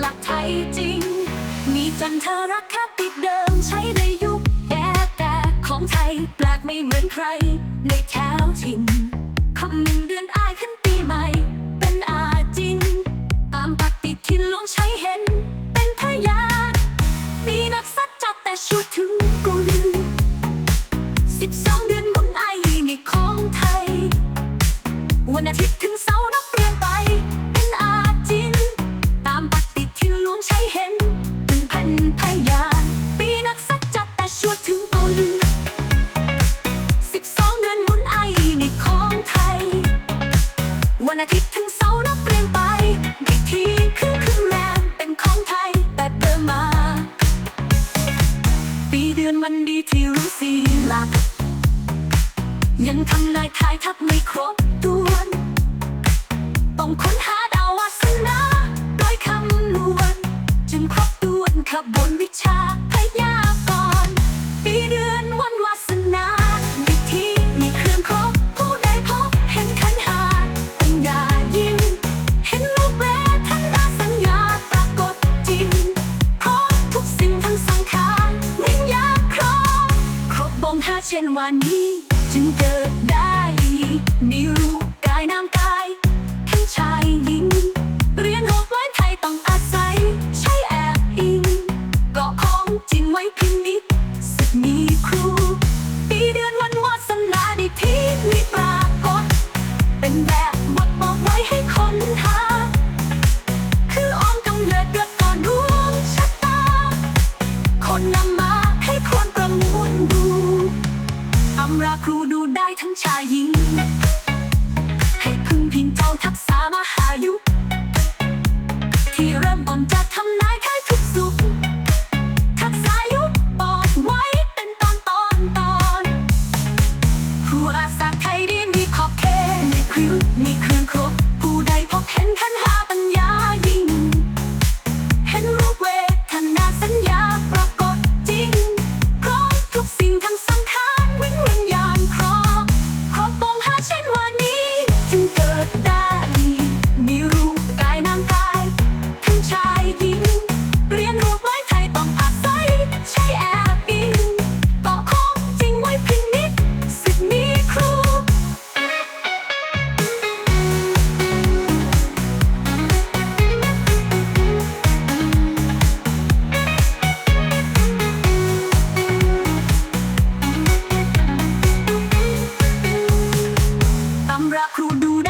หลักไทยจริง มีจันทรักแค่ติดเดิมใช้ในยุคแก่แต่ของไทยแปลกไม่เหมือนใคร ในแถวถิ่นคำหนึ่งเดือนอายขึ้นปีใหม่ เป็นอาจริง ตามปฏิทินลวงใช้เห็น เป็นพยานมีนักสัจจัดแต่ชุดถึงกูลืมสิบสองเดือนหมุนไอในของไทย วันอาทิตย์ อาทิตย์ถึงเสาร์นับเปลี่ยนไปอีกทีคือคืนแรมเป็นของไทยแบบเดิมมา ปีเดือนวันดีที่รู้สีหลัก ยังทำนายทายทับไม่ครบตัวนต้องค้นหา ถ้าเช่นวันนี้จึงเกิดได้มีรู ราครูดูได้ทั้งชายหญิง ให้พึ่งพิงเจ้าทักษะมหายุ ที่เริ่มต้นจาก ราครูดูได้